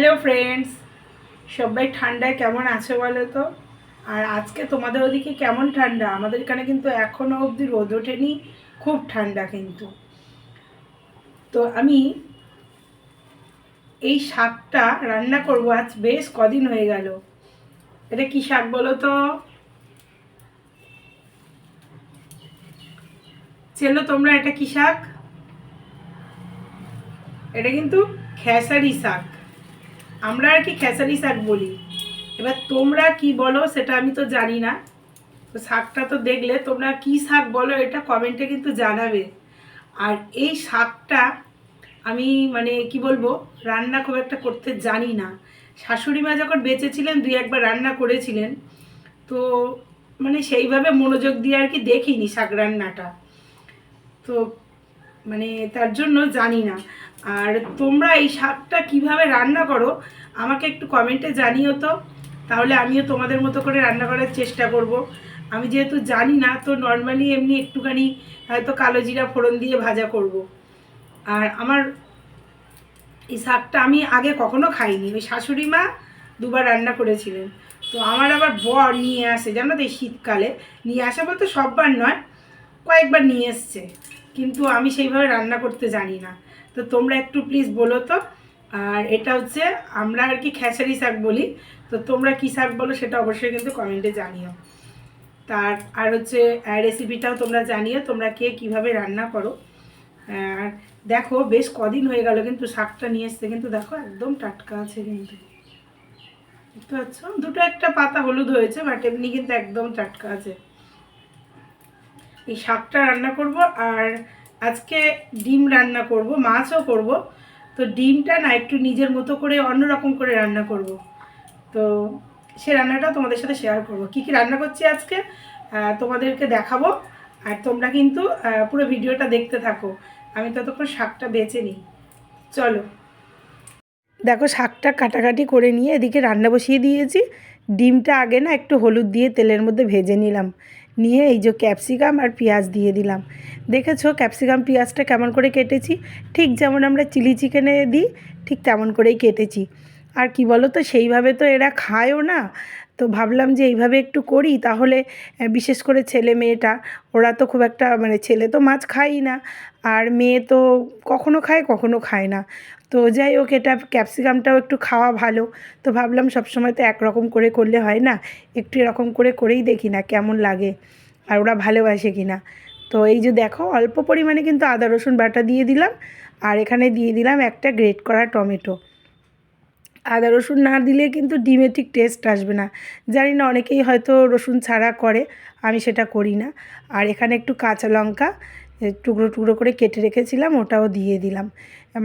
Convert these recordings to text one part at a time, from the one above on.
Hello friends সবাই ঠান্ডায় কেমন আছে বলো তো? আর আজকে তোমাদের ওদিকে কেমন ঠান্ডা? আমাদের এখানে কিন্তু এখনও অবধি রোদ ওঠেনি, খুব ঠান্ডা কিন্তু। তো আমি এই শাকটা রান্না করব আজ, বেশ কদিন হয়ে গেল। এটা কি শাক বলো তো? চেনো তোমরা, এটা কি শাক? এটা কিন্তু খেসারি শাক। আমরা আর কি খেসারি শাক বলি। এবার তোমরা কি বলো সেটা আমি তো জানি না। তো শাকটা তো দেখলে তোমরা কি শাক বলো এটা কমেন্টে কিন্তু জানাবে। আর এই শাকটা আমি মানে কি বলব, রান্না খুব একটা করতে জানি না। শাশুড়ি মা যখন বেঁচে ছিলেন দুই একবার রান্না করেছিলেন। তো মানে সেইভাবে মনোযোগ দিয়ে আর কি দেখিনি শাক রান্নাটা। তো মানে তার জন্য জানি না। আর তোমরা এই শাকটা কীভাবে রান্না করো, আমাকে একটু কমেন্টে জানিও তো। তাহলে আমিও তোমাদের মতো করে রান্না করার চেষ্টা করব। আমি যেহেতু জানি না, তো নর্মালি এমনি একটুখানি হয়তো কালো জিরা ফোড়ন দিয়ে ভাজা করব। আর আমার এই শাকটা আমি আগে কখনো খাইনি। ওই শাশুড়ি মা দুবার রান্না করেছিলেন। তো আমার আবার বর নিয়ে আসে, জানো তো এই শীতকালে। নিয়ে আসা বলতে সববার নয়, কয়েকবার নিয়ে এসছে। কিন্তু আমি সেইভাবে রান্না করতে জানি না। তো তোমরা একটু প্লিজ বলো তো। আর এটা হচ্ছে আমরা আর কি খেসারি শাক বলি। তো তোমরা কী শাক বলো সেটা অবশ্যই কিন্তু কমেন্টে জানিও। তার, আর হচ্ছে রেসিপিটাও তোমরা জানিও, তোমরা কে কীভাবে রান্না করো। আর দেখো, বেশ কদিন হয়ে গেল কিন্তু শাকটা নিয়ে এসছে, কিন্তু দেখো একদম টাটকা আছে কিন্তু। বুঝতে পারছ দুটো একটা পাতা হলুদ হয়েছে বাট এমনি কিন্তু একদম টাটকা আছে। এই শাকটা রান্না করব আর আজকে ডিম রান্না করব, মাছও করব। তো ডিমটা না একটু নিজের মতো করে অন্যরকম করে রান্না করব। তো সে রান্নাটা তোমাদের সাথে শেয়ার করব। কি কি রান্না করছি আজকে? তোমাদেরকে দেখাবো। আর তোমরা কিন্তু পুরো ভিডিওটা দেখতে থাকো। আমি ততক্ষণ শাকটা বেছে নিই। চলো। দেখো, শাকটা কাটাকাটি করে নিয়ে এদিকে রান্না বসিয়ে দিয়েছি। ডিমটা আগে না একটু হলুদ দিয়ে তেলের মধ্যে ভেজে নিলাম। নিয়ে এই যে ক্যাপসিকাম আর পেঁয়াজ দিয়ে দিলাম। দেখেছ ক্যাপসিকাম, পেঁয়াজটা কেমন করে কেটেছি? ঠিক যেমন আমরা চিলি চিকেনে দিই, ঠিক তেমন করেই কেটেছি। আর কি বলো তো সেইভাবে তো এরা খায়ও না। তো ভাবলাম যে এইভাবে একটু করি, তাহলে বিশেষ করে ছেলে মেয়েটা, ওরা তো খুব একটা মানে ছেলে তো মাছ খায়ই না, আর মেয়ে তো কখনো খায় কখনো খায় না। তো যাই হোক, এটা ক্যাপসিকামটাও একটু খাওয়া ভালো। তো ভাবলাম সবসময় তো একরকম করে করলে হয় না, একটু এরকম করে করেই দেখি না কেমন লাগে, আর ওরা ভালোবাসে কি না তো এই যে দেখো, অল্প পরিমাণে কিন্তু আদা, রসুন বাটা দিয়ে দিলাম, আর এখানে দিয়ে দিলাম একটা গ্রেট করা টমেটো। আদা রসুন না দিলে কিন্তু ডিমে ঠিক টেস্ট আসবে না। জানি না অনেকেই হয়তো রসুন ছাড়া করে, আমি সেটা করি না। আর এখানে একটু কাঁচা লঙ্কা, টুকরো টুকরো করে কেটে রেখেছিলাম, ওটাও দিয়ে দিলাম।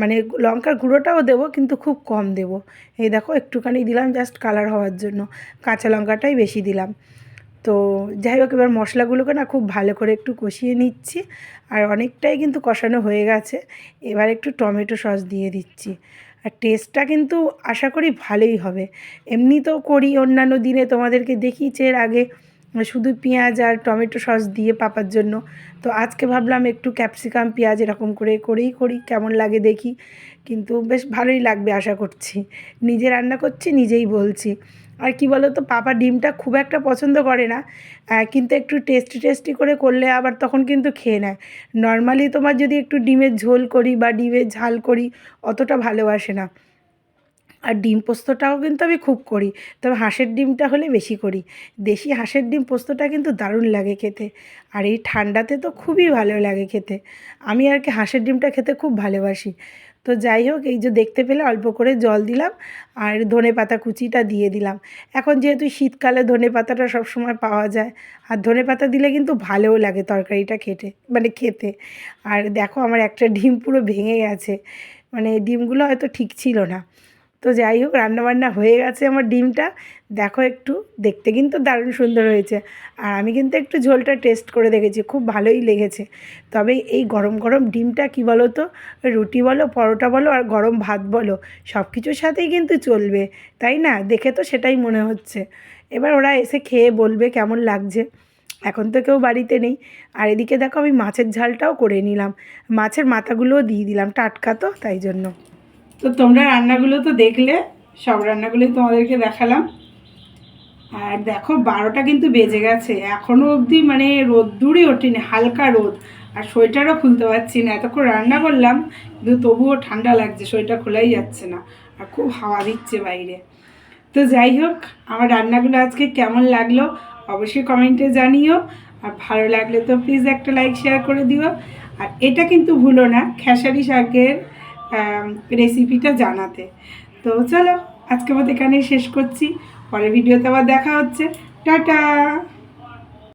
মানে লঙ্কার গুঁড়োটাও দেবো, কিন্তু খুব কম দেবো। এই দেখো, একটুখানি দিলাম জাস্ট কালার হওয়ার জন্য। কাঁচা লঙ্কাটাই বেশি দিলাম। তো যাই হোক, এবার মশলাগুলোকে না খুব ভালো করে একটু কষিয়ে নিচ্ছি। আর অনেকটাই কিন্তু কষানো হয়ে গেছে। এবার একটু টমেটো সস দিয়ে দিচ্ছি। আর টেস্টটা কিন্তু আশা করি ভালোই হবে। এমনি তো করি, অন্যান্য দিনে তোমাদেরকে দেখিয়েছি এর আগে শুধু পেঁয়াজ আর টমেটো সস দিয়ে পাপার জন্য। তো আজকে ভাবলাম একটু ক্যাপসিকাম, পেঁয়াজ এরকম করে করেই করি, কেমন লাগে দেখি। কিন্তু বেশ ভালোই লাগবে আশা করছি। নিজে রান্না করছি, নিজেই বলছি। আর কি বলো তো পাপা ডিমটা খুব একটা পছন্দ করে না কিন্তু একটু টেস্টি টেস্টি করে করলে আবার তখন কিন্তু খেয়ে নেয়। নর্মালি তোমার যদি একটু ডিমের ঝোল করি বা ডিমের ঝাল করি, অতটা ভালোবাসে না। আর ডিম পোস্তটাও কিন্তু আমি খুব করি। তবে হাঁসের ডিমটা হলে বেশি করি। দেশি হাঁসের ডিম পোস্তটা কিন্তু দারুণ লাগে খেতে। আর এই ঠান্ডাতে তো খুবই ভালো লাগে খেতে। আমি আর কি হাঁসের ডিমটা খেতে খুব ভালোবাসি। তো যাই হোক, এই যে দেখতে পেলে অল্প করে জল দিলাম আর ধনে পাতা কুচিটা দিয়ে দিলাম। এখন যেহেতু শীতকালে ধনে পাতাটা সবসময় পাওয়া যায়, আর ধনে পাতা দিলে কিন্তু ভালোও লাগে তরকারিটা খেতে মানে খেতে। আর দেখো আমার একটা ডিম পুরো ভেঙে গেছে। মানে ডিমগুলো হয়তো ঠিক ছিল না। তো যাই হোক, রান্নাবান্না হয়ে গেছে আমার ডিমটা। দেখো একটু, দেখতে কিন্তু দারুণ সুন্দর হয়েছে। আর আমি কিন্তু একটু ঝোলটা টেস্ট করে দেখেছি, খুব ভালোই লেগেছে। তবে এই গরম গরম ডিমটা কি বলো তো রুটি বলো, পরোটা বলো, আর গরম ভাত বলো সব কিছুর সাথেই কিন্তু চলবে, তাই না? দেখে তো সেটাই মনে হচ্ছে। এবার ওরা এসে খেয়ে বলবে কেমন লাগছে। এখন তো কেউ বাড়িতে নেই। আর এদিকে দেখো আমি মাছের ঝালটাও করে নিলাম। মাছের মাথাগুলোও দিয়ে দিলাম, টাটকা তো, তাই জন্য। তো তোমরা রান্নাগুলো তো দেখলে, সব রান্নাগুলোই তোমাদেরকে দেখালাম। আর দেখো, বারোটা কিন্তু বেজে গেছে। এখনও অবধি মানে রোদ্দুরই ওঠেনি, হালকা রোদ। আর সোয়েটারও খুলতে পারছি না। এতক্ষণ রান্না করলাম, কিন্তু তবুও ঠান্ডা লাগছে, সোয়েটার খোলাই যাচ্ছে না। আর খুব হাওয়া দিচ্ছে বাইরে। তো যাই হোক, আমার রান্নাগুলো আজকে কেমন লাগল অবশ্যই কমেন্টে জানিও। আর ভালো লাগলে তো প্লিজ একটা লাইক, শেয়ার করে দিও। আর এটা কিন্তু ভুলো না, খেসারি শাকের রেসিপিটা জানাতে। তো চলো আজকে মতো এখানেই শেষ করছি। পরের ভিডিওতে আবার দেখা হচ্ছে। টাটা!